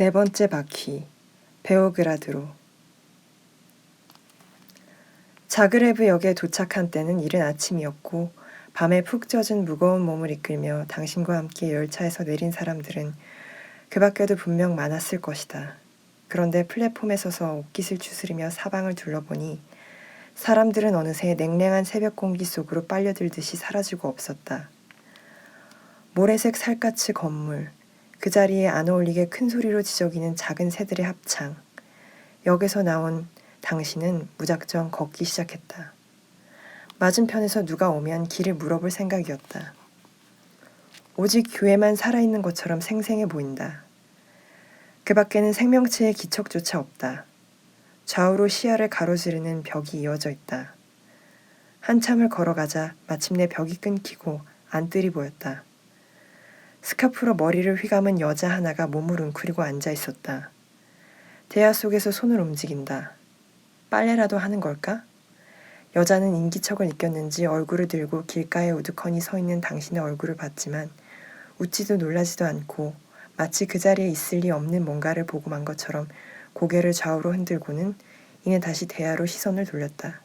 네 번째 바퀴 베오그라드로 자그레브 역에 도착한 때는 이른 아침이었고 밤에 푹 젖은 무거운 몸을 이끌며 당신과 함께 열차에서 내린 사람들은 그 밖에도 분명 많았을 것이다. 그런데 플랫폼에 서서 옷깃을 추스리며 사방을 둘러보니 사람들은 어느새 냉랭한 새벽 공기 속으로 빨려들듯이 사라지고 없었다. 모래색 살갗의 건물, 그 자리에 안 어울리게 큰 소리로 지저귀는 작은 새들의 합창. 역에서 나온 당신은 무작정 걷기 시작했다. 맞은편에서 누가 오면 길을 물어볼 생각이었다. 오직 교회만 살아있는 것처럼 생생해 보인다. 그 밖에는 생명체의 기척조차 없다. 좌우로 시야를 가로지르는 벽이 이어져 있다. 한참을 걸어가자 마침내 벽이 끊기고 안뜰이 보였다. 스카프로 머리를 휘감은 여자 하나가 몸을 웅크리고 앉아 있었다. 대야 속에서 손을 움직인다. 빨래라도 하는 걸까? 여자는 인기척을 느꼈는지 얼굴을 들고 길가에 우두커니 서 있는 당신의 얼굴을 봤지만 웃지도 놀라지도 않고 마치 그 자리에 있을 리 없는 뭔가를 보고 만 것처럼 고개를 좌우로 흔들고는 이내 다시 대야로 시선을 돌렸다.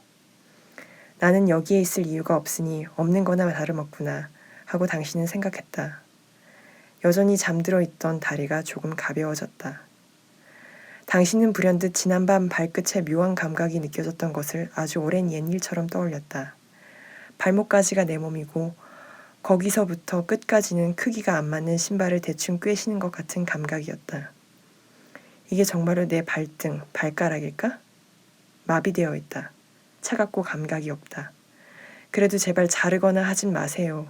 나는 여기에 있을 이유가 없으니 없는 거나 다름없구나 하고 당신은 생각했다. 여전히 잠들어 있던 다리가 조금 가벼워졌다. 당신은 불현듯 지난밤 발끝에 묘한 감각이 느껴졌던 것을 아주 오랜 옛일처럼 떠올렸다. 발목까지가 내 몸이고 거기서부터 끝까지는 크기가 안 맞는 신발을 대충 꿰시는 것 같은 감각이었다. 이게 정말로 내 발등, 발가락일까? 마비되어 있다. 차갑고 감각이 없다. 그래도 제발 자르거나 하진 마세요.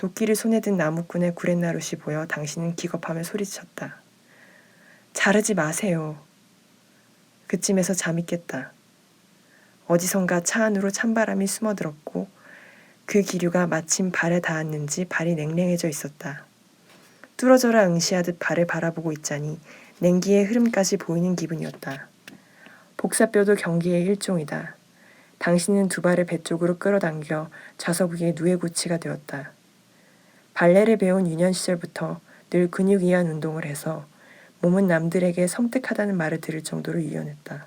도끼를 손에 든 나무꾼의 구렛나룻이 보여 당신은 기겁하며 소리쳤다. 자르지 마세요. 그쯤에서 잠이 깼다. 어디선가 차 안으로 찬바람이 숨어들었고 그 기류가 마침 발에 닿았는지 발이 냉랭해져 있었다. 뚫어져라 응시하듯 발을 바라보고 있자니 냉기의 흐름까지 보이는 기분이었다. 복사뼈도 경기의 일종이다. 당신은 두 발을 배 쪽으로 끌어당겨 좌석 위에 누에고치가 되었다. 발레를 배운 유년 시절부터 늘 근육 이한 운동을 해서 몸은 남들에게 섬뜩하다는 말을 들을 정도로 유연했다.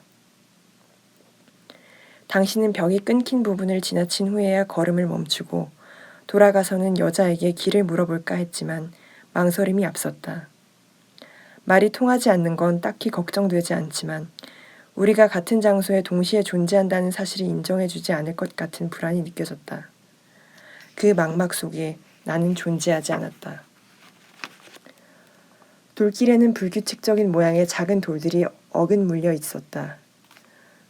당신은 벽이 끊긴 부분을 지나친 후에야 걸음을 멈추고 돌아가서는 여자에게 길을 물어볼까 했지만 망설임이 앞섰다. 말이 통하지 않는 건 딱히 걱정되지 않지만 우리가 같은 장소에 동시에 존재한다는 사실을 인정해주지 않을 것 같은 불안이 느껴졌다. 그 막막 속에 나는 존재하지 않았다. 돌길에는 불규칙적인 모양의 작은 돌들이 어근 물려 있었다.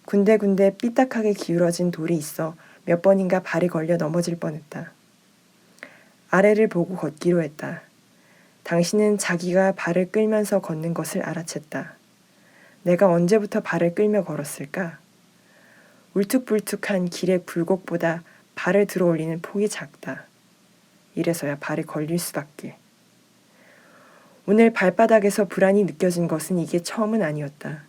군데군데 삐딱하게 기울어진 돌이 있어 몇 번인가 발이 걸려 넘어질 뻔했다. 아래를 보고 걷기로 했다. 당신은 자기가 발을 끌면서 걷는 것을 알아챘다. 내가 언제부터 발을 끌며 걸었을까? 울퉁불퉁한 길의 굴곡보다 발을 들어 올리는 폭이 작다. 이래서야 발이 걸릴 수밖에. 오늘 발바닥에서 불안이 느껴진 것은 이게 처음은 아니었다.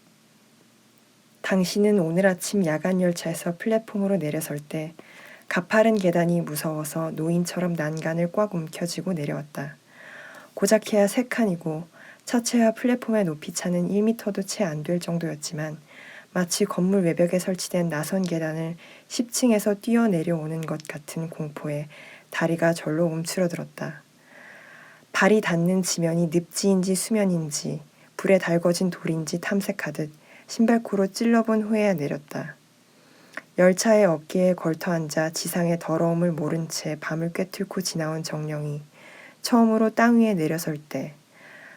당신은 오늘 아침 야간 열차에서 플랫폼으로 내려설 때 가파른 계단이 무서워서 노인처럼 난간을 꽉 움켜쥐고 내려왔다. 고작해야 세 칸이고 차체와 플랫폼의 높이 차는 1미터도 채 안 될 정도였지만 마치 건물 외벽에 설치된 나선 계단을 10층에서 뛰어 내려오는 것 같은 공포에 다리가 절로 움츠러들었다. 발이 닿는 지면이 늪지인지 수면인지 불에 달궈진 돌인지 탐색하듯 신발코로 찔러본 후에야 내렸다. 열차의 어깨에 걸터 앉아 지상의 더러움을 모른 채 밤을 꿰뚫고 지나온 정령이 처음으로 땅 위에 내려설 때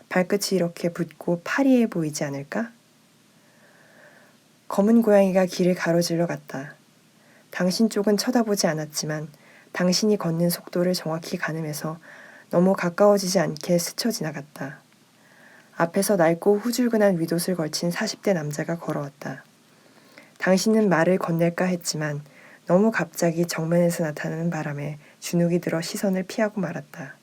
발끝이 이렇게 붓고 파리해 보이지 않을까? 검은 고양이가 길을 가로질러 갔다. 당신 쪽은 쳐다보지 않았지만 당신이 걷는 속도를 정확히 가늠해서 너무 가까워지지 않게 스쳐 지나갔다. 앞에서 낡고 후줄근한 윗옷을 걸친 40대 남자가 걸어왔다. 당신은 말을 건넬까 했지만 너무 갑자기 정면에서 나타나는 바람에 주눅이 들어 시선을 피하고 말았다.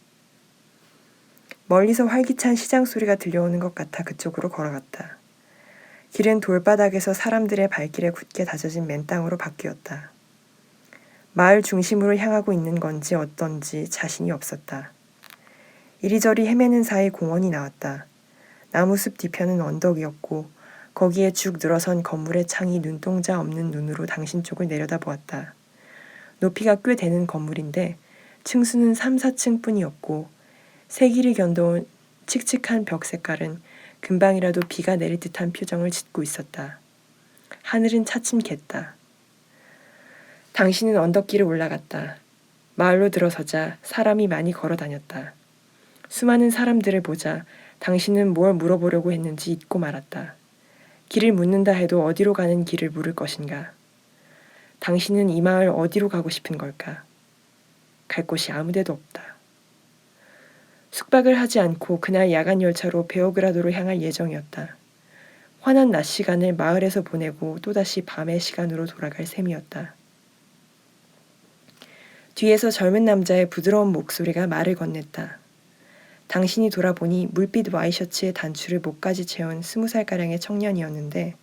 멀리서 활기찬 시장 소리가 들려오는 것 같아 그쪽으로 걸어갔다. 길은 돌바닥에서 사람들의 발길에 굳게 다져진 맨땅으로 바뀌었다. 마을 중심으로 향하고 있는 건지 어떤지 자신이 없었다. 이리저리 헤매는 사이 공원이 나왔다. 나무숲 뒤편은 언덕이었고 거기에 죽 늘어선 건물의 창이 눈동자 없는 눈으로 당신 쪽을 내려다보았다. 높이가 꽤 되는 건물인데 층수는 3, 4층 뿐이었고 세기를 견뎌온 칙칙한 벽 색깔은 금방이라도 비가 내릴 듯한 표정을 짓고 있었다. 하늘은 차츰 겠다. 당신은 언덕길을 올라갔다. 마을로 들어서자 사람이 많이 걸어 다녔다. 수많은 사람들을 보자 당신은 뭘 물어보려고 했는지 잊고 말았다. 길을 묻는다 해도 어디로 가는 길을 물을 것인가? 당신은 이 마을 어디로 가고 싶은 걸까? 갈 곳이 아무 데도 없다. 숙박을 하지 않고 그날 야간 열차로 베오그라도로 향할 예정이었다. 환한 낮 시간을 마을에서 보내고 또다시 밤의 시간으로 돌아갈 셈이었다. 뒤에서 젊은 남자의 부드러운 목소리가 말을 건넸다. 당신이 돌아보니 물빛 와이셔츠의 단추를 목까지 채운 스무 살가량의 청년이었는데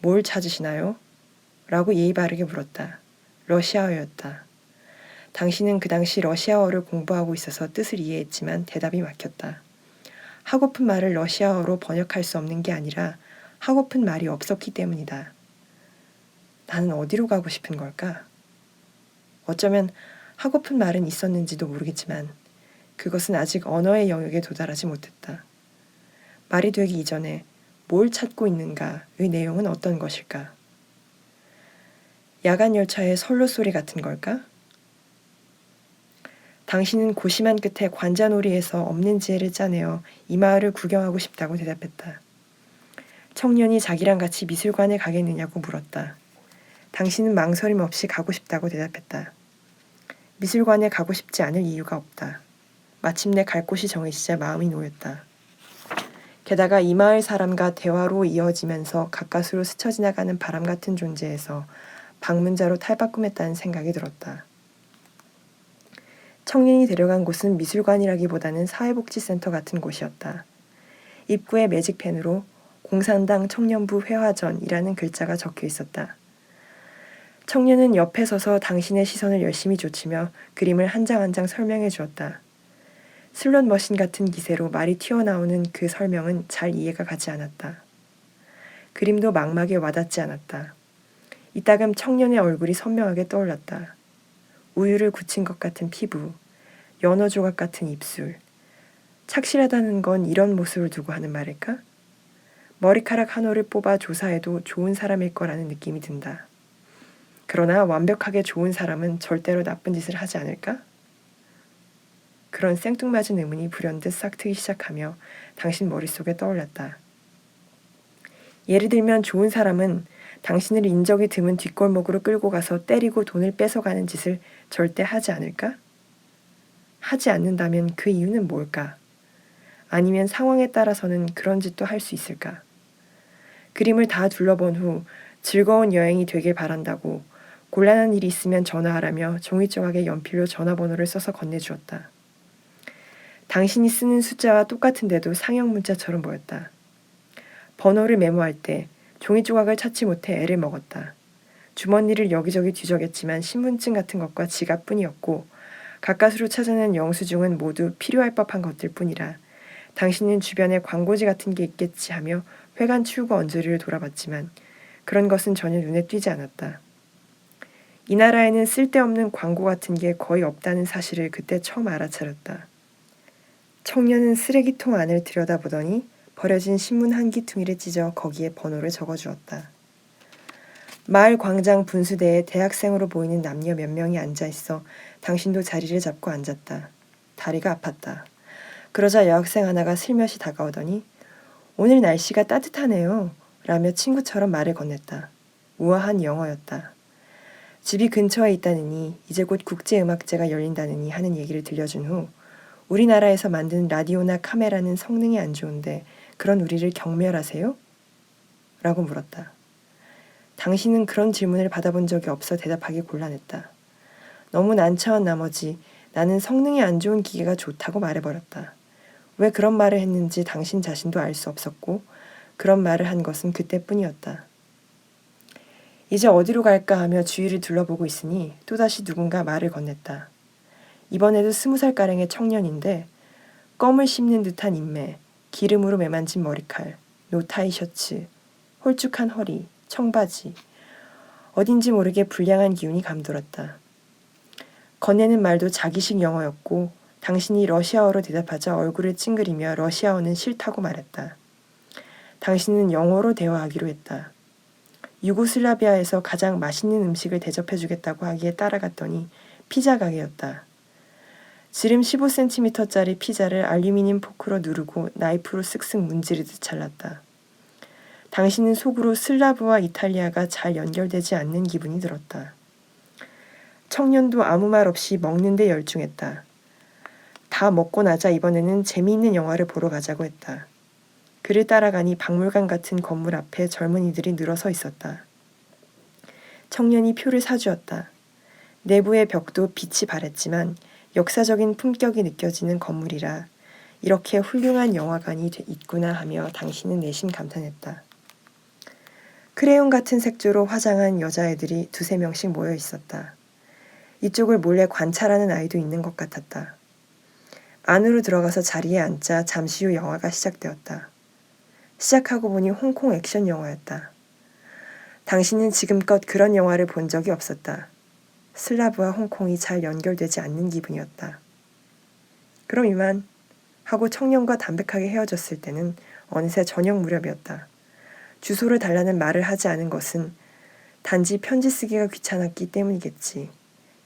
뭘 찾으시나요? 라고 예의 바르게 물었다. 러시아어였다. 당신은 그 당시 러시아어를 공부하고 있어서 뜻을 이해했지만 대답이 막혔다. 하고픈 말을 러시아어로 번역할 수 없는 게 아니라 하고픈 말이 없었기 때문이다. 나는 어디로 가고 싶은 걸까? 어쩌면 하고픈 말은 있었는지도 모르겠지만 그것은 아직 언어의 영역에 도달하지 못했다. 말이 되기 이전에 뭘 찾고 있는가의 내용은 어떤 것일까? 야간 열차의 선로 소리 같은 걸까? 당신은 고심한 끝에 관자놀이에서 없는 지혜를 짜내어 이 마을을 구경하고 싶다고 대답했다. 청년이 자기랑 같이 미술관에 가겠느냐고 물었다. 당신은 망설임 없이 가고 싶다고 대답했다. 미술관에 가고 싶지 않을 이유가 없다. 마침내 갈 곳이 정해지자 마음이 놓였다. 게다가 이 마을 사람과 대화로 이어지면서 가까스로 스쳐 지나가는 바람 같은 존재에서 방문자로 탈바꿈했다는 생각이 들었다. 청년이 데려간 곳은 미술관이라기보다는 사회복지센터 같은 곳이었다. 입구에 매직펜으로 공산당 청년부 회화전이라는 글자가 적혀 있었다. 청년은 옆에 서서 당신의 시선을 열심히 좇으며 그림을 한 장 한 장 설명해 주었다. 슬롯 머신 같은 기세로 말이 튀어나오는 그 설명은 잘 이해가 가지 않았다. 그림도 막막에 와닿지 않았다. 이따금 청년의 얼굴이 선명하게 떠올랐다. 우유를 굳힌 것 같은 피부, 연어 조각 같은 입술. 착실하다는 건 이런 모습을 두고 하는 말일까? 머리카락 한 올을 뽑아 조사해도 좋은 사람일 거라는 느낌이 든다. 그러나 완벽하게 좋은 사람은 절대로 나쁜 짓을 하지 않을까? 그런 생뚱맞은 의문이 불현듯 싹트기 시작하며 당신 머릿속에 떠올랐다. 예를 들면 좋은 사람은 당신을 인적이 드문 뒷골목으로 끌고 가서 때리고 돈을 뺏어가는 짓을 절대 하지 않을까? 하지 않는다면 그 이유는 뭘까? 아니면 상황에 따라서는 그런 짓도 할 수 있을까? 그림을 다 둘러본 후 즐거운 여행이 되길 바란다고 곤란한 일이 있으면 전화하라며 종이 조각에 연필로 전화번호를 써서 건네주었다. 당신이 쓰는 숫자와 똑같은데도 상형 문자처럼 보였다. 번호를 메모할 때 종이 조각을 찾지 못해 애를 먹었다. 주머니를 여기저기 뒤적였지만 신분증 같은 것과 지갑뿐이었고 가까스로 찾아낸 영수증은 모두 필요할 법한 것들 뿐이라 당신은 주변에 광고지 같은 게 있겠지 하며 회관 치우고 언저리를 돌아봤지만 그런 것은 전혀 눈에 띄지 않았다. 이 나라에는 쓸데없는 광고 같은 게 거의 없다는 사실을 그때 처음 알아차렸다. 청년은 쓰레기통 안을 들여다보더니 버려진 신문 한 기퉁이를 찢어 거기에 번호를 적어주었다. 마을 광장 분수대에 대학생으로 보이는 남녀 몇 명이 앉아 있어 당신도 자리를 잡고 앉았다. 다리가 아팠다. 그러자 여학생 하나가 슬며시 다가오더니 오늘 날씨가 따뜻하네요. 라며 친구처럼 말을 건넸다. 우아한 영어였다. 집이 근처에 있다느니 이제 곧 국제음악제가 열린다느니 하는 얘기를 들려준 후 우리나라에서 만든 라디오나 카메라는 성능이 안 좋은데 그런 우리를 경멸하세요? 라고 물었다. 당신은 그런 질문을 받아본 적이 없어 대답하기 곤란했다. 너무 난처한 나머지 나는 성능이 안 좋은 기계가 좋다고 말해버렸다. 왜 그런 말을 했는지 당신 자신도 알 수 없었고 그런 말을 한 것은 그때뿐이었다. 이제 어디로 갈까 하며 주위를 둘러보고 있으니 또다시 누군가 말을 건넸다. 이번에도 스무 살가량의 청년인데 껌을 씹는 듯한 인매, 기름으로 매만진 머리칼, 노타이 셔츠, 홀쭉한 허리, 청바지. 어딘지 모르게 불량한 기운이 감돌았다. 건네는 말도 자기식 영어였고 당신이 러시아어로 대답하자 얼굴을 찡그리며 러시아어는 싫다고 말했다. 당신은 영어로 대화하기로 했다. 유고슬라비아에서 가장 맛있는 음식을 대접해주겠다고 하기에 따라갔더니 피자 가게였다. 지름 15cm짜리 피자를 알루미늄 포크로 누르고 나이프로 쓱쓱 문지르듯 잘랐다. 당신은 속으로 슬라브와 이탈리아가 잘 연결되지 않는 기분이 들었다. 청년도 아무 말 없이 먹는데 열중했다. 다 먹고 나자 이번에는 재미있는 영화를 보러 가자고 했다. 그를 따라가니 박물관 같은 건물 앞에 젊은이들이 늘어서 있었다. 청년이 표를 사주었다. 내부의 벽도 빛이 바랬지만 역사적인 품격이 느껴지는 건물이라 이렇게 훌륭한 영화관이 돼- 있구나 하며 당신은 내심 감탄했다. 크레용 같은 색조로 화장한 여자애들이 두세 명씩 모여 있었다. 이쪽을 몰래 관찰하는 아이도 있는 것 같았다. 안으로 들어가서 자리에 앉자 잠시 후 영화가 시작되었다. 시작하고 보니 홍콩 액션 영화였다. 당신은 지금껏 그런 영화를 본 적이 없었다. 슬라브와 홍콩이 잘 연결되지 않는 기분이었다. 그럼 이만 하고 청년과 담백하게 헤어졌을 때는 어느새 저녁 무렵이었다. 주소를 달라는 말을 하지 않은 것은 단지 편지 쓰기가 귀찮았기 때문이겠지.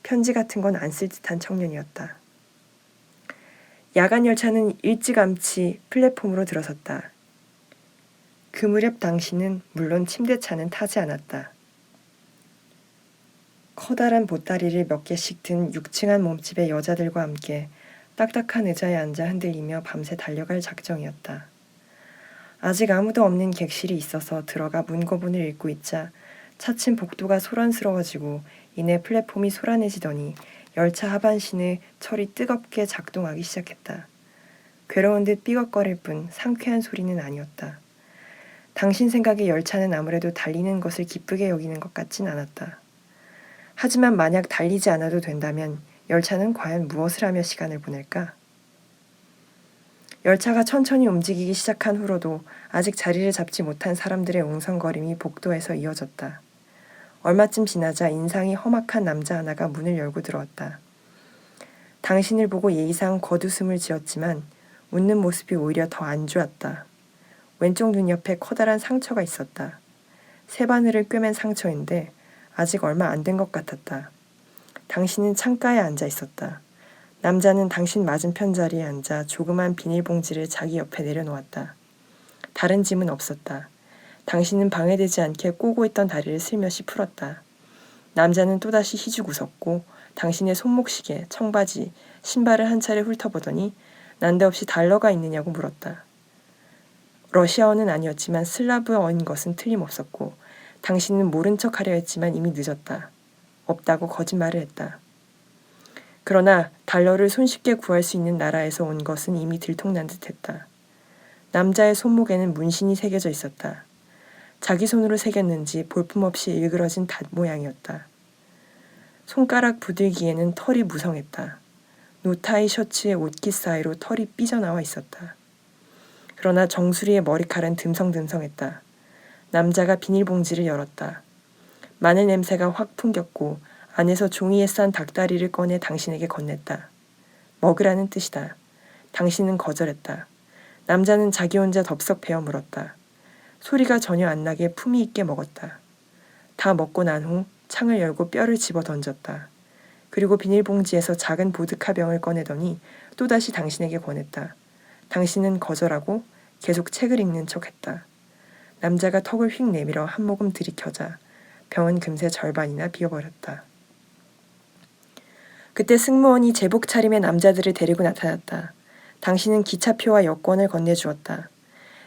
편지 같은 건 안 쓸 듯한 청년이었다. 야간 열차는 일찌감치 플랫폼으로 들어섰다. 그 무렵 당신은 물론 침대차는 타지 않았다. 커다란 보따리를 몇 개씩 든 6층한 몸집의 여자들과 함께 딱딱한 의자에 앉아 흔들리며 밤새 달려갈 작정이었다. 아직 아무도 없는 객실이 있어서 들어가 문고분을 읽고 있자 차츰 복도가 소란스러워지고 이내 플랫폼이 소란해지더니 열차 하반신의 철이 뜨겁게 작동하기 시작했다. 괴로운 듯 삐걱거릴 뿐 상쾌한 소리는 아니었다. 당신 생각에 열차는 아무래도 달리는 것을 기쁘게 여기는 것 같진 않았다. 하지만 만약 달리지 않아도 된다면 열차는 과연 무엇을 하며 시간을 보낼까? 열차가 천천히 움직이기 시작한 후로도 아직 자리를 잡지 못한 사람들의 웅성거림이 복도에서 이어졌다. 얼마쯤 지나자 인상이 험악한 남자 하나가 문을 열고 들어왔다. 당신을 보고 예의상 겉웃음을 지었지만 웃는 모습이 오히려 더 안 좋았다. 왼쪽 눈 옆에 커다란 상처가 있었다. 세 바늘을 꿰맨 상처인데 아직 얼마 안 된 것 같았다. 당신은 창가에 앉아 있었다. 남자는 당신 맞은편 자리에 앉아 조그만 비닐봉지를 자기 옆에 내려놓았다. 다른 짐은 없었다. 당신은 방해되지 않게 꼬고 있던 다리를 슬며시 풀었다. 남자는 또다시 희죽 웃었고 당신의 손목시계, 청바지, 신발을 한 차례 훑어보더니 난데없이 달러가 있느냐고 물었다. 러시아어는 아니었지만 슬라브어인 것은 틀림없었고 당신은 모른 척 하려 했지만 이미 늦었다. 없다고 거짓말을 했다. 그러나 달러를 손쉽게 구할 수 있는 나라에서 온 것은 이미 들통난 듯했다. 남자의 손목에는 문신이 새겨져 있었다. 자기 손으로 새겼는지 볼품없이 일그러진 닷 모양이었다. 손가락 부들기에는 털이 무성했다. 노타이 셔츠의 옷깃 사이로 털이 삐져나와 있었다. 그러나 정수리의 머리칼은 듬성듬성했다. 남자가 비닐봉지를 열었다. 마늘 냄새가 확 풍겼고 안에서 종이에 싼 닭다리를 꺼내 당신에게 건넸다. 먹으라는 뜻이다. 당신은 거절했다. 남자는 자기 혼자 덥석 베어 물었다. 소리가 전혀 안 나게 품위 있게 먹었다. 다 먹고 난 후 창을 열고 뼈를 집어 던졌다. 그리고 비닐봉지에서 작은 보드카 병을 꺼내더니 또다시 당신에게 권했다. 당신은 거절하고 계속 책을 읽는 척 했다. 남자가 턱을 휙 내밀어 한 모금 들이켜자 병은 금세 절반이나 비어버렸다. 그때 승무원이 제복 차림의 남자들을 데리고 나타났다. 당신은 기차표와 여권을 건네주었다.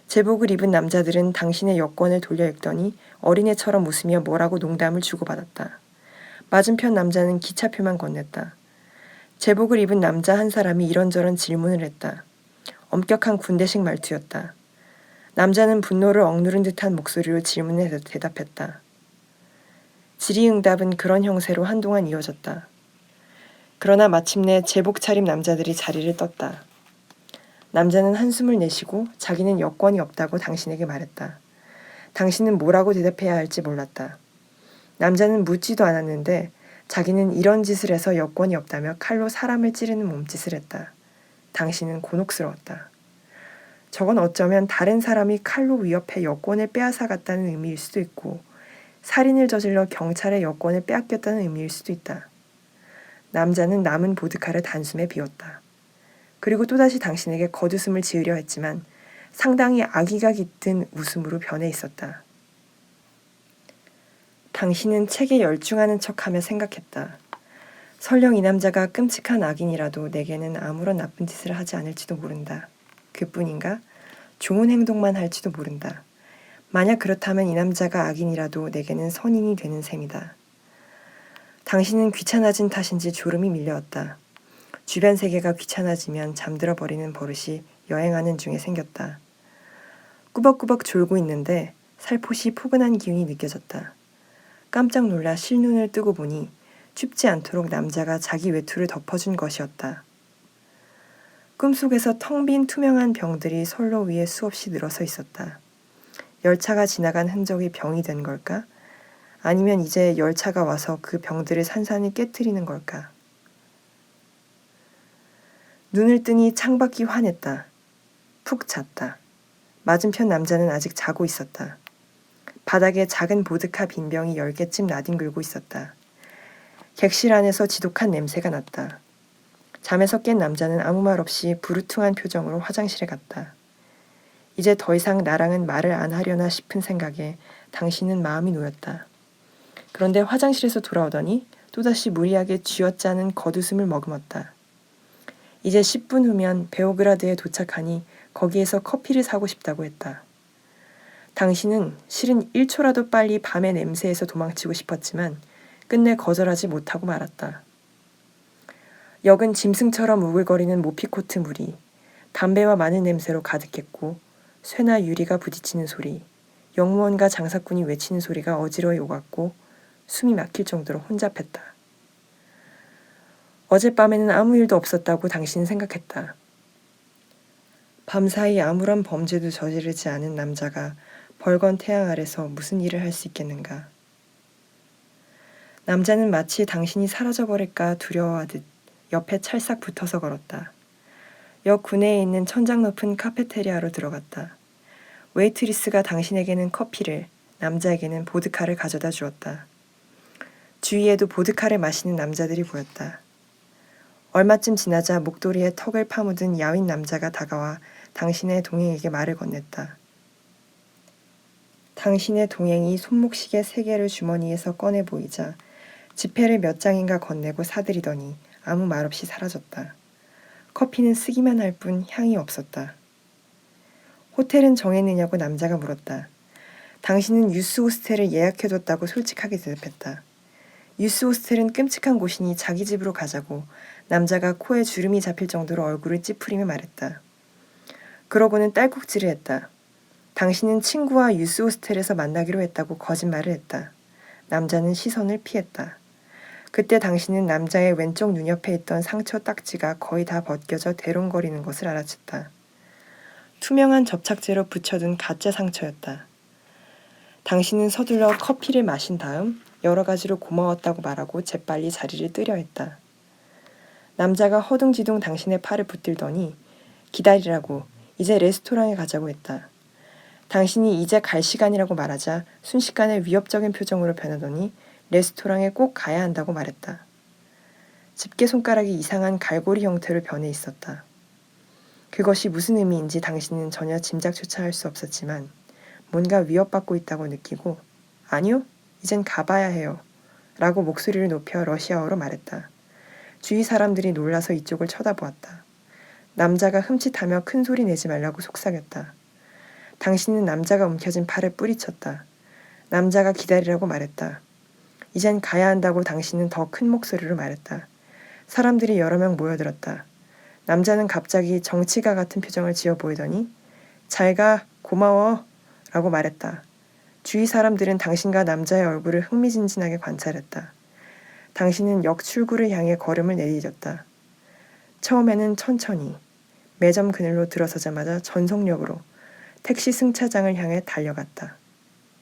제복을 입은 남자들은 당신의 여권을 돌려 읽더니 어린애처럼 웃으며 뭐라고 농담을 주고받았다. 맞은편 남자는 기차표만 건넸다. 제복을 입은 남자 한 사람이 이런저런 질문을 했다. 엄격한 군대식 말투였다. 남자는 분노를 억누른 듯한 목소리로 질문에 대- 대답했다. 질의응답은 그런 형세로 한동안 이어졌다. 그러나 마침내 제복 차림 남자들이 자리를 떴다. 남자는 한숨을 내쉬고 자기는 여권이 없다고 당신에게 말했다. 당신은 뭐라고 대답해야 할지 몰랐다. 남자는 묻지도 않았는데 자기는 이런 짓을 해서 여권이 없다며 칼로 사람을 찌르는 몸짓을 했다. 당신은 곤혹스러웠다. 저건 어쩌면 다른 사람이 칼로 위협해 여권을 빼앗아 갔다는 의미일 수도 있고 살인을 저질러 경찰의 여권을 빼앗겼다는 의미일 수도 있다. 남자는 남은 보드카를 단숨에 비웠다. 그리고 또다시 당신에게 겉웃음을 지으려 했지만 상당히 악의가 깃든 웃음으로 변해 있었다. 당신은 책에 열중하는 척하며 생각했다. 설령 이 남자가 끔찍한 악인이라도 내게는 아무런 나쁜 짓을 하지 않을지도 모른다. 그뿐인가? 좋은 행동만 할지도 모른다. 만약 그렇다면 이 남자가 악인이라도 내게는 선인이 되는 셈이다. 당신은 귀찮아진 탓인지 졸음이 밀려왔다. 주변 세계가 귀찮아지면 잠들어 버리는 버릇이 여행하는 중에 생겼다. 꾸벅꾸벅 졸고 있는데 살포시 포근한 기운이 느껴졌다. 깜짝 놀라 실눈을 뜨고 보니 춥지 않도록 남자가 자기 외투를 덮어준 것이었다. 꿈속에서 텅 빈 투명한 병들이 선로 위에 수없이 늘어서 있었다. 열차가 지나간 흔적이 병이 된 걸까? 아니면 이제 열차가 와서 그 병들을 산산히 깨뜨리는 걸까? 눈을 뜨니 창밖이 환했다. 푹 잤다. 맞은편 남자는 아직 자고 있었다. 바닥에 작은 보드카 빈병이 열 개쯤 나뒹굴고 있었다. 객실 안에서 지독한 냄새가 났다. 잠에서 깬 남자는 아무 말 없이 부르퉁한 표정으로 화장실에 갔다. 이제 더 이상 나랑은 말을 안 하려나 싶은 생각에 당신은 마음이 놓였다. 그런데 화장실에서 돌아오더니 또다시 무리하게 쥐어짜는 겉웃음을 머금었다. 이제 10분 후면 베오그라드에 도착하니 거기에서 커피를 사고 싶다고 했다. 당신은 실은 1초라도 빨리 밤의 냄새에서 도망치고 싶었지만 끝내 거절하지 못하고 말았다. 역은 짐승처럼 우글거리는 모피코트 물이 담배와 마늘 냄새로 가득했고 쇠나 유리가 부딪히는 소리, 영무원과 장사꾼이 외치는 소리가 어지러이 오갔고 숨이 막힐 정도로 혼잡했다. 어젯밤에는 아무 일도 없었다고 당신은 생각했다. 밤사이 아무런 범죄도 저지르지 않은 남자가 벌건 태양 아래서 무슨 일을 할 수 있겠는가. 남자는 마치 당신이 사라져버릴까 두려워하듯 옆에 찰싹 붙어서 걸었다. 역 구내에 있는 천장 높은 카페테리아로 들어갔다. 웨이트리스가 당신에게는 커피를, 남자에게는 보드카를 가져다 주었다. 주위에도 보드카를 마시는 남자들이 보였다. 얼마쯤 지나자 목도리에 턱을 파묻은 야윈 남자가 다가와 당신의 동행에게 말을 건넸다. 당신의 동행이 손목시계 세 개를 주머니에서 꺼내 보이자 지폐를 몇 장인가 건네고 사들이더니 아무 말 없이 사라졌다. 커피는 쓰기만 할 뿐 향이 없었다. 호텔은 정했느냐고 남자가 물었다. 당신은 유스 호스텔을 예약해뒀다고 솔직하게 대답했다. 유스 호스텔은 끔찍한 곳이니 자기 집으로 가자고 남자가 코에 주름이 잡힐 정도로 얼굴을 찌푸리며 말했다. 그러고는 딸꾹질을 했다. 당신은 친구와 유스 호스텔에서 만나기로 했다고 거짓말을 했다. 남자는 시선을 피했다. 그때 당신은 남자의 왼쪽 눈 옆에 있던 상처 딱지가 거의 다 벗겨져 대롱거리는 것을 알아챘다. 투명한 접착제로 붙여둔 가짜 상처였다. 당신은 서둘러 커피를 마신 다음 여러 가지로 고마웠다고 말하고 재빨리 자리를 뜨려 했다. 남자가 허둥지둥 당신의 팔을 붙들더니 기다리라고 이제 레스토랑에 가자고 했다. 당신이 이제 갈 시간이라고 말하자 순식간에 위협적인 표정으로 변하더니 레스토랑에 꼭 가야 한다고 말했다. 집게 손가락이 이상한 갈고리 형태로 변해 있었다. 그것이 무슨 의미인지 당신은 전혀 짐작조차 할 수 없었지만 뭔가 위협받고 있다고 느끼고 아니요, 이젠 가봐야 해요. 라고 목소리를 높여 러시아어로 말했다. 주위 사람들이 놀라서 이쪽을 쳐다보았다. 남자가 흠칫하며 큰 소리 내지 말라고 속삭였다. 당신은 남자가 움켜진 팔을 뿌리쳤다. 남자가 기다리라고 말했다. 이젠 가야 한다고 당신은 더 큰 목소리로 말했다. 사람들이 여러 명 모여들었다. 남자는 갑자기 정치가 같은 표정을 지어 보이더니 잘 가, 고마워 라고 말했다. 주위 사람들은 당신과 남자의 얼굴을 흥미진진하게 관찰했다. 당신은 역 출구를 향해 걸음을 내디뎠다. 처음에는 천천히, 매점 그늘로 들어서자마자 전속력으로 택시 승차장을 향해 달려갔다.